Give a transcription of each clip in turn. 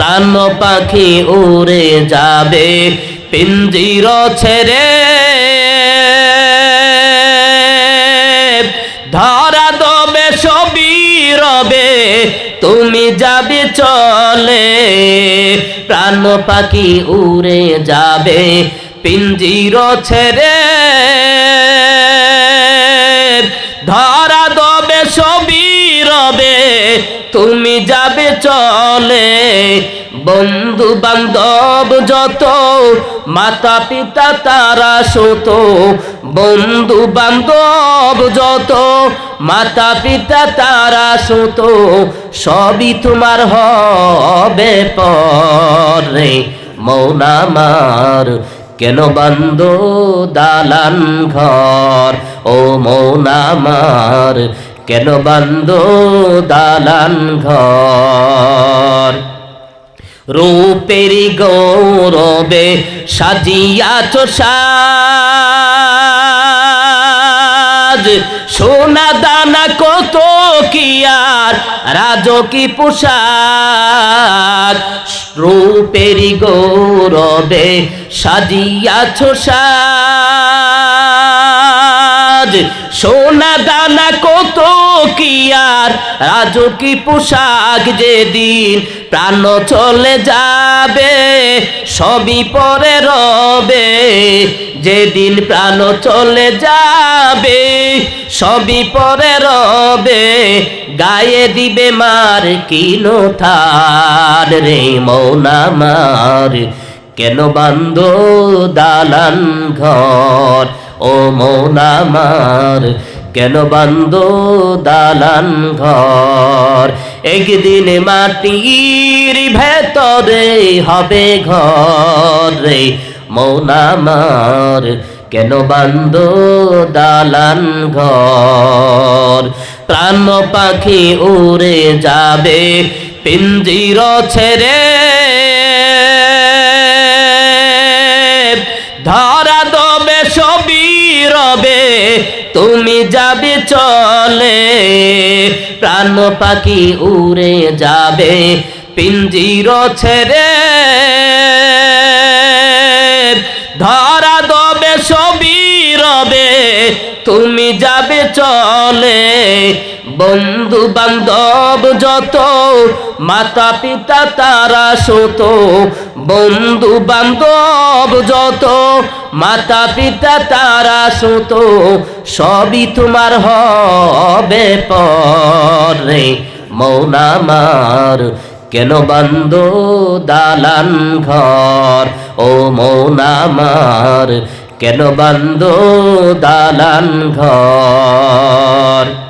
প্রাণ পাখি উড়ে যাবে, পিঞ্জির ছেড়ে। ধরা দবে সবই রবে, তুমি যাবে চলে। প্রাণ পাখি উড়ে যাবে, পিঞ্জির ছেড়ে। তুমি যাবে চলে। বন্ধু বান্ধব যত মাতা পিতা তারা সত। বন্ধু বান্ধব যত মাতা পিতা তারা সত। সবই তোমার হবে পরে। মৌনামার কেন বন্ধ দালান ঘর? ও মৌনামার কেন বন্ধ দালান ঘর? রূপেরি গৌরবে সাজিয়াছ সাজ। সোনা দানা কত কি আর, রাজকি পোশাক। রূপেরি গৌরবে সাজিয়াছ সাজ। সোনা দানা কত কি আর? রাজকি পোশাক যেদিন প্রাণ চলে যাবে, সবই পরে রবে। যেদিন প্রাণ চলে যাবে, সবই পরে রবে। গায়ে দিবে মার কিনো থার রে মৌনামার কেন বান্ধ দালান ঘর? ও মৌনামার কেন বান্ধ দালান ঘর? একদিন মাটির ভেতরে হবে ঘর রে। মৌনামার কেন বান্ধ দালান ঘর? প্রাণ পাখি উড়ে যাবে, পিঞ্জির ছেড়ে তুমি যাবে চলে, প্রাণ পাখি উড়ে যাবে, পিঞ্জির ছেড়ে। ধরা দবে সবই রবে, তুমি যাবে চলে। বন্ধু বান্ধব যত মাতা পিতা তারা সত বন্ধু বান্ধব যত মাতা পিতা তারা সত, সবই তোমার হবে পরে। মৌনামার কেন বন্ধ দালান ঘর? ও মৌনামার কেন বন্ধ দালান ঘর?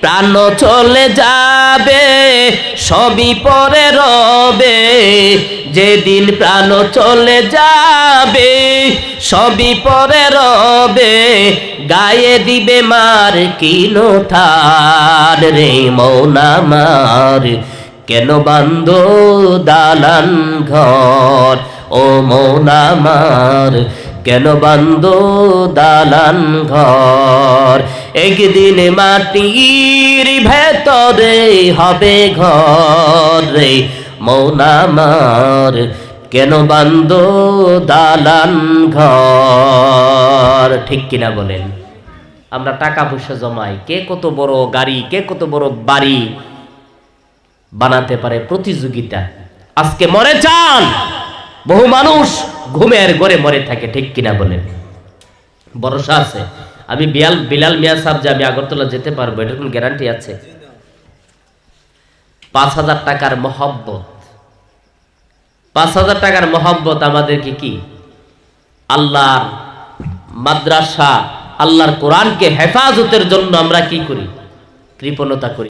প্রাণ চলে যাবে, সবই পরে রবে। যেদিন প্রাণ চলে যাবে, সবই পরে রবে। গায়ে দিবে মার কিনো থার রে মৌনামার কেন বান্ধ দালান ঘর? ও মৌনামার কেন বান্ধ দালান ঘর? একদিন মাটির ভেতরে হবে ঘর রে। মৌনামার কেন বান্ধ দালান ঘর? ঠিক কিনা বলেন? আমরা টাকা পয়সা জমাই, কে কত বড় গাড়ি, কে কত বড় বাড়ি বানাতে পারে প্রতিযোগিতা? আজকে মরে চান বহু মানুষ ঘুমের ঘরে মরে থাকে, ঠিক কিনা বলেন? ভরসা আছে? আমি বিয়াল, বিলাল মিয়া সাহেব যে আমি আগরতলা যেতে পারব, এটার কোনো গ্যারান্টি আছে? পাঁচ হাজার টাকার মহব্বত। পাঁচ হাজার টাকার মহব্বত আমাদেরকে কি? আল্লাহর মাদ্রাসা, আল্লাহর কোরআনকে হেফাজতের জন্য আমরা কি করি? কৃপণতা করি।